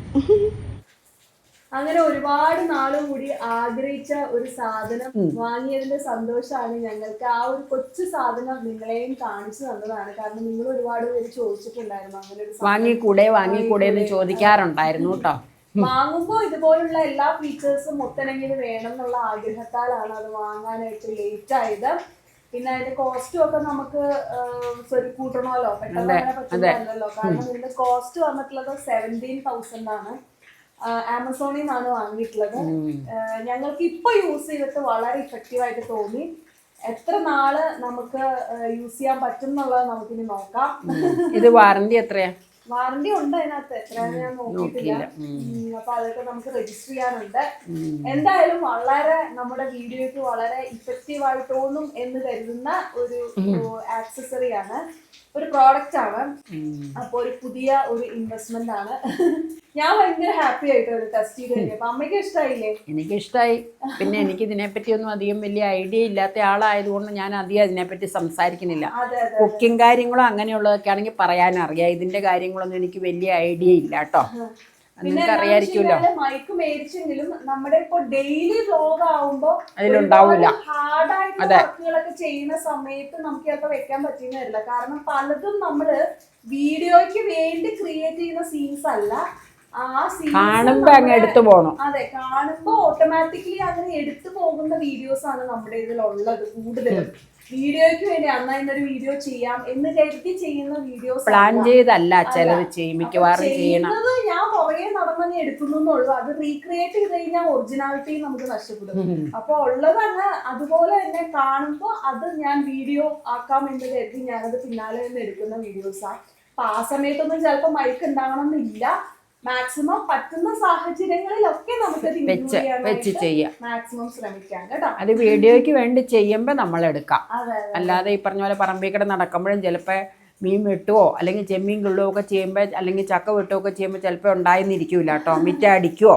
അങ്ങനെ ഒരുപാട് നാളും കൂടി ആഗ്രഹിച്ച ഒരു സാധനം വാങ്ങിയതിന്റെ സന്തോഷമാണ് ഞങ്ങൾക്ക്. ആ ഒരു കൊച്ചു സാധനം നിങ്ങളെയും കാണിച്ചു തന്നതാണ്. കാരണം നിങ്ങൾ ഒരുപാട് പേര് ചോദിച്ചിട്ടുണ്ടായിരുന്നു അങ്ങനെ ഒരു വാങ്ങിക്കൂടെ വാങ്ങിക്കൂടെ എന്ന് ചോദിക്കാറുണ്ടായിരുന്നു കേട്ടോ. വാങ്ങുമ്പോൾ ഇതുപോലുള്ള എല്ലാ ഫീച്ചേഴ്സും ഒത്തിണങ്ങിയത് വേണം എന്നുള്ള ആഗ്രഹത്താലാണ് അത് വാങ്ങാനായിട്ട് ലേറ്റ് ആയത്. പിന്നെ അതിന്റെ കോസ്റ്റും ഒക്കെ നമുക്ക് കൂട്ടണമല്ലോ. പെട്ടെന്ന് പറ്റുന്നല്ലോ പറ്റുന്നതല്ലോ കാരണം ഇതിന്റെ കോസ്റ്റ് വന്നിട്ടുള്ളത് സെവന്റീൻ തൗസൻഡ് ആണ്. ആമസോണിൽ നിന്നാണ് വാങ്ങിയിട്ടുള്ളത്. ഞങ്ങൾക്ക് ഇപ്പൊ യൂസ് ചെയ്തിട്ട് വളരെ ഇഫക്റ്റീവ് ആയിട്ട് തോന്നി. എത്ര നാൾ നമുക്ക് യൂസ് ചെയ്യാൻ പറ്റും എന്നുള്ളത് നമുക്കിനി നോക്കാം. ഇത് വാറന്റി എത്രയാ? വാറണ്ടി ഉണ്ട് അതിനകത്ത്. എത്ര ഞാൻ നോക്കിയിട്ടില്ല. അപ്പൊ അതൊക്കെ നമുക്ക് രജിസ്റ്റർ ചെയ്യാനുണ്ട്. എന്തായാലും വളരെ നമ്മുടെ വീഡിയോയ്ക്ക് വളരെ ഇഫക്റ്റീവ് ആയി തോന്നും എന്ന് കരുതുന്ന ഒരു ആക്സസറി ആണ്. ഒരു പ്രോഡക്റ്റ് ആണ്. അപ്പൊ ഒരു പുതിയ ഒരു ഇൻവെസ്റ്റ്മെന്റ് ആണ്. ഞാൻ ഭയങ്കര ഹാപ്പി ആയിട്ട് ഒരു ടെസ്റ്റ് ചെയ്ത് കഴിഞ്ഞപ്പോ. അമ്മയ്ക്ക് ഇഷ്ടമായില്ലേ എനിക്കിഷ്ടമായി പിന്നെ എനിക്ക് ഇതിനെപ്പറ്റി ഒന്നും അധികം വലിയ ഐഡിയ ഇല്ലാത്ത ആളായതുകൊണ്ട് ഞാൻ അധികം അതിനെപ്പറ്റി സംസാരിക്കുന്നില്ല. കുക്കിംഗ് കാര്യങ്ങളോ അങ്ങനെയുള്ളതൊക്കെ ആണെങ്കിൽ പറയാനറിയാം. ഇതിന്റെ കാര്യങ്ങളൊന്നും എനിക്ക് വലിയ ഐഡിയ ഇല്ല കേട്ടോ. നിങ്ങൾക്ക് അറിയായിരിക്കുമല്ലോ മൈക്ക് മേടിച്ചെങ്കിലും നമ്മുടെ ഇപ്പൊ ഡെയിലി വ്ലോഗ് ആവുമ്പോ അതിലുണ്ടാവൂല. ഹാർഡായിട്ടുള്ള വർക്കുകളൊക്കെ ചെയ്യുന്ന സമയത്ത് നമുക്ക് ചിലപ്പോൾ വെക്കാൻ പറ്റിയെന്ന് വരില്ല. കാരണം പലതും നമ്മൾ വീഡിയോയ്ക്ക് വേണ്ടി ക്രിയേറ്റ് ചെയ്യുന്ന സീൻസ് അല്ല. കാണുമ്പോ അങ്ങ് എടുത്തു പോകണം അതെ കാണുമ്പോ ഓട്ടോമാറ്റിക്കലി അങ്ങനെ എടുത്തു പോകുന്ന വീഡിയോസ് ആണ് നമ്മുടെ ഇതിലുള്ളത് കൂടുതലും. വീഡിയോയ്ക്ക് വേണ്ടി അന്നാ ഇന്നൊരു വീഡിയോ ചെയ്യാം എന്ന് കരുതി ചെയ്യുന്ന വീഡിയോസ് പ്ലാൻ ചെയ്തല്ല ചിലത് ചെയ്യും മിക്കവാറും ചെയ്യണം. ചെയ്യുന്നത് ഞാൻ കുറേ നടന്നു എടുക്കുന്നുള്ളൂ അത് റീക്രിയേറ്റ് ചെയ്ത് കഴിഞ്ഞാൽ ഒറിജിനാലിറ്റി നമുക്ക് നഷ്ടപ്പെടും. അപ്പൊ ഉള്ളത് അങ്ങ് അതുപോലെ തന്നെ കാണുമ്പോൾ അത് ഞാൻ വീഡിയോ ആക്കാം എന്ന് കരുതി ഞാനത് പിന്നാലെ നിന്ന് എടുക്കുന്ന വീഡിയോസാണ് അപ്പൊ ആ സമയത്തൊന്നും ചിലപ്പോൾ മൈക്ക് ഉണ്ടാവണമെന്നില്ല മാക്സിമം പറ്റുന്ന സാഹചര്യങ്ങളിലൊക്കെ നമുക്ക് വെച്ച് വെച്ച് ചെയ്യാം. മാക്സിമം ശ്രമിക്കാം കേട്ടോ. അത് വീഡിയോയ്ക്ക് വേണ്ടി ചെയ്യുമ്പോൾ നമ്മൾ എടുക്കാം അല്ലാതെ ഈ പറഞ്ഞ പോലെ പറമ്പിൽ കൂടെ നടക്കുമ്പോഴും ചിലപ്പോൾ മീൻ വെട്ടുവോ അല്ലെങ്കിൽ ചെമ്മീൻ കിള്ളുവോ ഒക്കെ ചെയ്യുമ്പോൾ അല്ലെങ്കിൽ ചക്ക വെട്ടുവോ ഒക്കെ ചെയ്യുമ്പോൾ ചിലപ്പോൾ ഉണ്ടായിരുന്നിരിക്കൂല കേട്ടോ. മിറ്റ അടിക്കുവോ?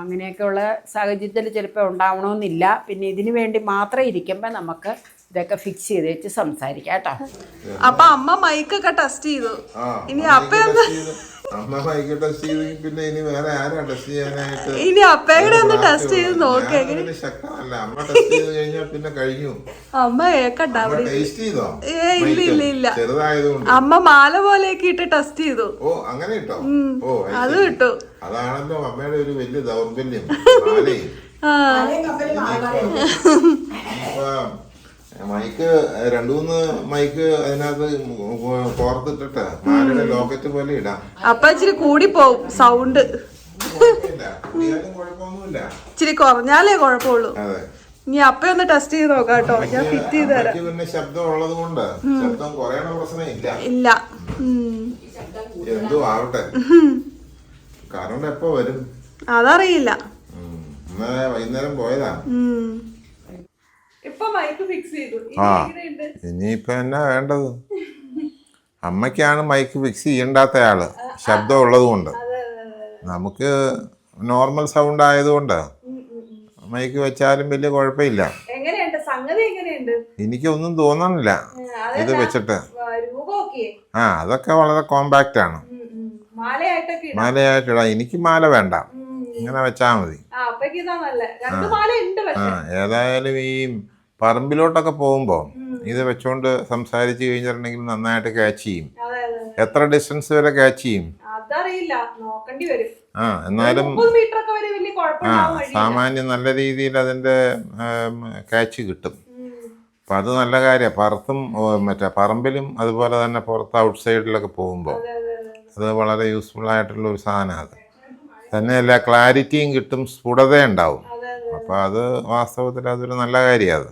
അങ്ങനെയൊക്കെയുള്ള സാഹചര്യത്തിൽ ചിലപ്പോൾ ഉണ്ടാവണമെന്നില്ല പിന്നെ ഇതിനു വേണ്ടി മാത്രം ഇരിക്കുമ്പോൾ നമുക്ക് ഇതൊക്കെ ഫിക്സ് ചെയ്ത് വെച്ച് സംസാരിക്കാം കേട്ടോ. അപ്പൊ അമ്മ മൈക്കൊക്കെ ടെസ്റ്റ് ചെയ്തു. ഇനി അമ്മ അപ്പ ചെയ്ത്- അമ്മ മൈക്ക് ടെസ്റ്റ് ചെയ്തെങ്കിൽ പിന്നെ ഇനി വേറെ ആരാ ടെസ്റ്റ് ചെയ്യാനായിട്ട്? ഇനി അപ്പയുടെ ഒന്ന് ടെസ്റ്റ് ചെയ്ത് നോക്കേ ശക്തമല്ല അമ്മ ടെസ്റ്റ് ചെയ്ത് കഴിഞ്ഞാൽ പിന്നെ കഴിഞ്ഞു. അമ്മ ടേസ്റ്റ് ചെയ്തോ. ഏ, ഇല്ല, ഇല്ല, ഇല്ല. ചെറുതായതുകൊണ്ട്. അമ്മ മാല പോലെയൊക്കെ ഇട്ട് ടെസ്റ്റ് ചെയ്തു. ഓ അങ്ങനെ ഇട്ടോ? ഓ അത്. കിട്ടു അതാണല്ലോ അമ്മയുടെ ഒരു വലിയ ദൗർബല്യം. മാലയും. മൈക്ക് രണ്ടു മൂന്ന് മൈക്ക് അതിനകത്ത് കോർത്തിട്ടിട്ട് മാലയുടെ ലോക്കറ്റ് പോലെ ഇടാം. അപ്പൊ ഇച്ചിരി കൂടി പോവും സൗണ്ട്. ഇച്ചിരി കുറഞ്ഞാലേ കുഴപ്പമുള്ളൂ. ഇനി അപ്പ ഒന്ന് ടെസ്റ്റ് ചെയ്ത് നോക്കാം കേട്ടോ. ഞാൻ ഫിറ്റ് ചെയ്ത് തരാം. പിന്നെ ശബ്ദം ഉള്ളത് കൊണ്ട് ശബ്ദം കുറയണ പ്രശ്നം ഇല്ല. ഇല്ല. എന്തോ ആവട്ടെ. കറണ്ട് എപ്പോ വരും? അതറിയില്ല. വൈകുന്നേരം പോയതാ ഉം. ഇപ്പൊ മൈക്ക് ഫിക്സ് ചെയ്തു ഇനി ആ. ഇനിയിപ്പോ എന്നാ വേണ്ടത്? അമ്മയ്ക്കാണ് മൈക്ക് ഫിക്സ് ചെയ്യണ്ടാത്തയാൾ ശബ്ദം ഉള്ളത് കൊണ്ട് നമുക്ക് നോർമൽ സൗണ്ട് ആയതുകൊണ്ട് മൈക്ക് വെച്ചാലും വലിയ കുഴപ്പമില്ല. എനിക്കൊന്നും തോന്നണില്ല. ഇത് വെച്ചിട്ട്. ആ അതൊക്കെ വളരെ കോമ്പാക്റ്റ് ആണ്. മാലയായിട്ടിടാം എനിക്ക് മാല വേണ്ട. ഇങ്ങനെ വെച്ചാൽ മതി. ആ ഏതായാലും ഈ പറമ്പിലോട്ടൊക്കെ പോകുമ്പോൾ ഇത് വെച്ചോണ്ട് സംസാരിച്ച് കഴിഞ്ഞിട്ടുണ്ടെങ്കിൽ നന്നായിട്ട് ക്യാച്ച് ചെയ്യും. എത്ര ഡിസ്റ്റൻസ് വരെ ക്യാച്ച് ചെയ്യും? ആ എന്നാലും ആ സാമാന്യം നല്ല രീതിയിൽ അതിന്റെ ക്യാച്ച് കിട്ടും. അപ്പം അത് നല്ല കാര്യമാണ് പുറത്തും മറ്റേ പറമ്പിലും അതുപോലെ തന്നെ പുറത്ത് ഔട്ട് സൈഡിലൊക്കെ പോകുമ്പോൾ അത് വളരെ യൂസ്ഫുൾ ആയിട്ടുള്ള ഒരു സാധനമാണ് അത്. തന്നെയല്ല ക്ലാരിറ്റിയും കിട്ടും സ്ഫുടത ഉണ്ടാവും അപ്പോൾ അത് വാസ്തവത്തിൽ അതൊരു നല്ല കാര്യമാണ്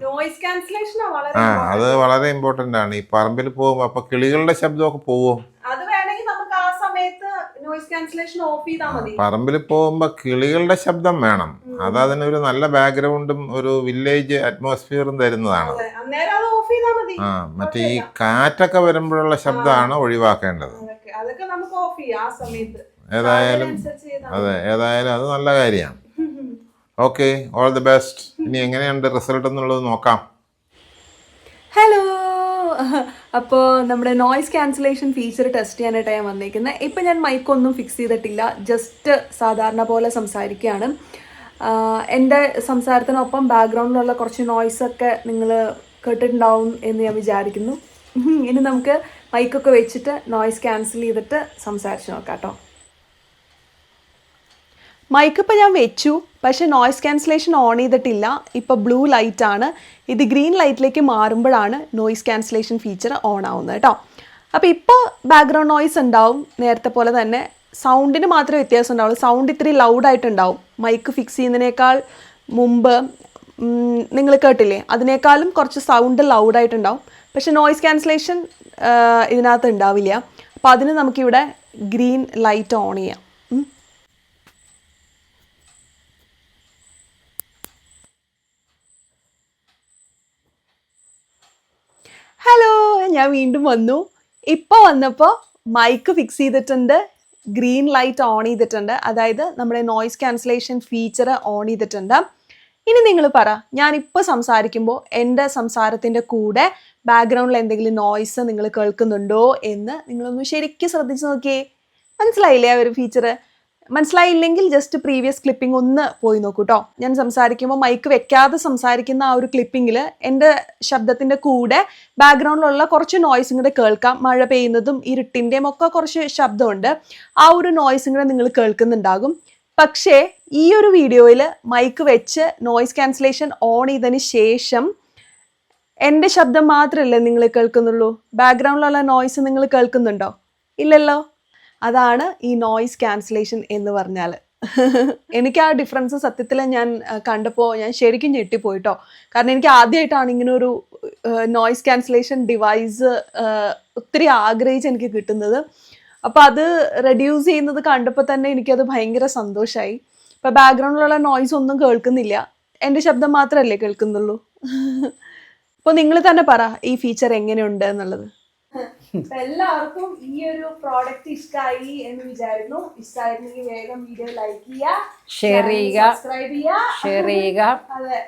ആ അത് വളരെ ഇമ്പോർട്ടന്റ് ആണ്. ഈ പറമ്പിൽ പോകുമ്പോ അപ്പൊ കിളികളുടെ ശബ്ദമൊക്കെ പോവും? പറമ്പിൽ പോകുമ്പോ കിളികളുടെ ശബ്ദം വേണം. അത് അതിനൊരു നല്ല ബാക്ക്ഗ്രൗണ്ടും ഒരു വില്ലേജ് അറ്റ്മോസ്ഫിയറും തരുന്നതാണ്. ആ മറ്റേ ഈ കാറ്റൊക്കെ വരുമ്പോഴുള്ള ശബ്ദമാണ് ഒഴിവാക്കേണ്ടത്. ഏതായാലും അതെ ഏതായാലും അത് നല്ല കാര്യമാണ്. ഓക്കെ ഓൾ ദി ബെസ്റ്റ് ഇനി എങ്ങനെയുണ്ട് റിസൾട്ട് എന്നുള്ളത് നോക്കാം. ഹലോ അപ്പോൾ നമ്മുടെ നോയ്സ് ക്യാൻസലേഷൻ ഫീച്ചർ ടെസ്റ്റ് ചെയ്യാനായിട്ട് ഞാൻ വന്നേക്കുന്നത്. ഇപ്പം ഞാൻ മൈക്കൊന്നും ഫിക്സ് ചെയ്തിട്ടില്ല. ജസ്റ്റ് സാധാരണ പോലെ സംസാരിക്കുകയാണ്. എന്റെ സംസാരത്തിനൊപ്പം ബാക്ക്ഗ്രൗണ്ടിലുള്ള കുറച്ച് നോയ്സൊക്കെ നിങ്ങൾ കേട്ടിട്ടുണ്ടാവും എന്ന് ഞാൻ വിചാരിക്കുന്നു. ഇനി നമുക്ക് മൈക്കൊക്കെ വെച്ചിട്ട് നോയ്സ് ക്യാൻസൽ ചെയ്തിട്ട് സംസാരിച്ച് നോക്കാം കേട്ടോ. മൈക്ക് ഇപ്പോൾ ഞാൻ വെച്ചു പക്ഷേ നോയ്സ് ക്യാൻസലേഷൻ ഓൺ ചെയ്തിട്ടില്ല. ഇപ്പോൾ ബ്ലൂ ലൈറ്റ് ആണ്. ഇത് ഗ്രീൻ ലൈറ്റിലേക്ക് മാറുമ്പോഴാണ് നോയ്സ് ക്യാൻസലേഷൻ ഫീച്ചർ ഓൺ ആവുന്നത് കേട്ടോ. അപ്പോൾ ഇപ്പോൾ ബാക്ക്ഗ്രൗണ്ട് നോയ്സ് ഉണ്ടാവും. നേരത്തെ പോലെ തന്നെ സൗണ്ടിന് മാത്രമേ വ്യത്യാസം ഉണ്ടാവുള്ളൂ. സൗണ്ട് ഇത്തിരി ലൗഡായിട്ടുണ്ടാവും മൈക്ക് ഫിക്സ് ചെയ്യുന്നതിനേക്കാൾ മുമ്പ് നിങ്ങൾ കേട്ടില്ലേ? അതിനേക്കാളും കുറച്ച് സൗണ്ട് ലൗഡായിട്ടുണ്ടാവും പക്ഷേ നോയ്സ് ക്യാൻസലേഷൻ ഇതിനകത്ത് ഉണ്ടാവില്ല. അപ്പോൾ അതിന് നമുക്കിവിടെ ഗ്രീൻ ലൈറ്റ് ഓൺ ചെയ്യാം. ഹലോ ഞാൻ വീണ്ടും വന്നു. ഇപ്പോൾ വന്നപ്പോൾ മൈക്ക് ഫിക്സ് ചെയ്തിട്ടുണ്ട് ഗ്രീൻ ലൈറ്റ് ഓൺ ചെയ്തിട്ടുണ്ട്. അതായത് നമ്മുടെ നോയിസ് ക്യാൻസലേഷൻ ഫീച്ചർ ഓൺ ചെയ്തിട്ടുണ്ട്. ഇനി നിങ്ങൾ പറ ഞാനിപ്പോൾ സംസാരിക്കുമ്പോൾ എന്റെ സംസാരത്തിന്റെ കൂടെ ബാക്ക്ഗ്രൗണ്ടിൽ എന്തെങ്കിലും നോയ്സ് നിങ്ങൾ കേൾക്കുന്നുണ്ടോ എന്ന് നിങ്ങളൊന്ന് ശരിക്കും ശ്രദ്ധിച്ച് നോക്കിയേ. മനസ്സിലായില്ലേ ആ ഒരു ഫീച്ചർ മനസ്സിലായില്ലെങ്കിൽ ജസ്റ്റ് പ്രീവിയസ് ക്ലിപ്പിംഗ് ഒന്ന് പോയി നോക്കൂ കേട്ടോ ഞാൻ സംസാരിക്കുമ്പോൾ മൈക്ക് വെക്കാതെ സംസാരിക്കുന്ന ആ ഒരു ക്ലിപ്പിങ്ങിൽ എന്റെ ശബ്ദത്തിന്റെ കൂടെ ബാക്ക്ഗ്രൗണ്ടിലുള്ള കുറച്ച് നോയ്സും കൂടെ കേൾക്കാം. മഴ പെയ്യുന്നതും ഇരുട്ടിന്റെയും ഒക്കെ കുറച്ച് ശബ്ദമുണ്ട്. ആ ഒരു നോയ്സും കൂടെ നിങ്ങൾ കേൾക്കുന്നുണ്ടാകും. പക്ഷേ ഈ ഒരു വീഡിയോയിൽ മൈക്ക് വെച്ച് നോയ്സ് ക്യാൻസലേഷൻ ഓൺ ചെയ്തതിന് ശേഷം എന്റെ ശബ്ദം മാത്രമല്ലേ നിങ്ങൾ കേൾക്കുന്നുള്ളൂ? ബാക്ക്ഗ്രൗണ്ടിലുള്ള നോയ്സ് നിങ്ങൾ കേൾക്കുന്നുണ്ടോ? ഇല്ലല്ലോ? അതാണ് ഈ നോയിസ് ക്യാൻസലേഷൻ എന്ന് പറഞ്ഞാൽ എനിക്ക് ആ ഡിഫറൻസ് സത്യത്തിൽ ഞാൻ കണ്ടപ്പോൾ ഞാൻ ശരിക്കും ഞെട്ടിപ്പോയിട്ടോ. കാരണം എനിക്ക് ആദ്യമായിട്ടാണ് ഒരു നോയിസ് ക്യാൻസലേഷൻ ഡിവൈസ് ഒത്തിരി ആഗ്രഹിച്ച് എനിക്ക് കിട്ടുന്നത്. അപ്പോൾ അത് റെഡ്യൂസ് ചെയ്യുന്നത് കണ്ടപ്പോൾ തന്നെ എനിക്കത് ഭയങ്കര സന്തോഷമായി ഇപ്പോൾ ബാക്ക്ഗ്രൗണ്ടിലുള്ള നോയ്സ് ഒന്നും കേൾക്കുന്നില്ല. എന്റെ ശബ്ദം മാത്രമല്ലേ കേൾക്കുന്നുള്ളൂ. അപ്പോൾ നിങ്ങൾ തന്നെ പറ ഈ ഫീച്ചർ എങ്ങനെയുണ്ട് എന്നുള്ളത്. എല്ലാവർക്കും ഈ ഒരു പ്രോഡക്റ്റ് ഇഷ്ടമായി എന്ന് വിചാരിക്കുന്നു. ഇഷ്ടമായിരുന്നെങ്കിൽ വേഗം വീഡിയോ ലൈക്ക് ചെയ്യുക ഷെയർ ചെയ്യുക സബ്സ്ക്രൈബ് ചെയ്യുക. ഷെയർ ചെയ്യുക അതെ.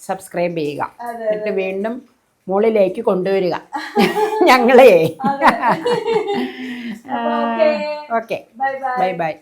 സബ്സ്ക്രൈബ് ചെയ്യുക. എന്നിട്ട് വീണ്ടും മുകളിലേക്ക് കൊണ്ടുവരിക. ഞങ്ങളെ. Okay bye bye